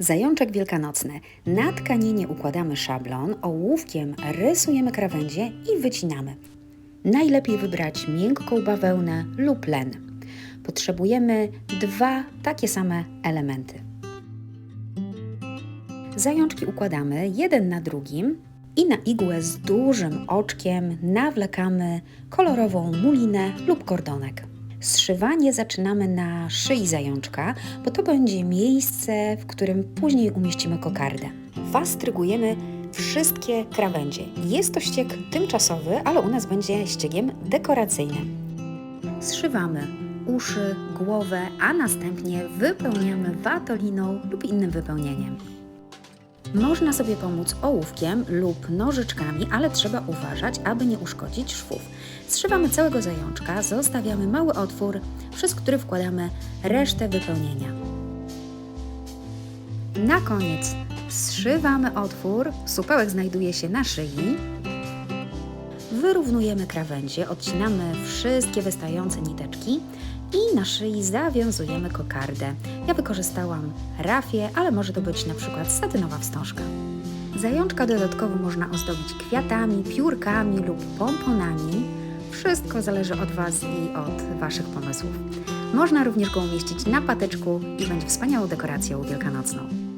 Zajączek wielkanocny. Na tkaninie układamy szablon, ołówkiem rysujemy krawędzie i wycinamy. Najlepiej wybrać miękką bawełnę lub len. Potrzebujemy dwa takie same elementy. Zajączki układamy jeden na drugim i na igłę z dużym oczkiem nawlekamy kolorową mulinę lub kordonek. Zszywanie zaczynamy na szyi zajączka, bo to będzie miejsce, w którym później umieścimy kokardę. Fastrygujemy wszystkie krawędzie. Jest to ścieg tymczasowy, ale u nas będzie ściegiem dekoracyjnym. Zszywamy uszy, głowę, a następnie wypełniamy watoliną lub innym wypełnieniem. Można sobie pomóc ołówkiem lub nożyczkami, ale trzeba uważać, aby nie uszkodzić szwów. Zszywamy całego zajączka, zostawiamy mały otwór, przez który wkładamy resztę wypełnienia. Na koniec zszywamy otwór, supełek znajduje się na szyi. Wyrównujemy krawędzie, odcinamy wszystkie wystające niteczki i na szyi zawiązujemy kokardę. Ja wykorzystałam rafię, ale może to być na przykład satynowa wstążka. Zajączka dodatkowo można ozdobić kwiatami, piórkami lub pomponami. Wszystko zależy od Was i od Waszych pomysłów. Można również go umieścić na patyczku i będzie wspaniałą dekoracją wielkanocną.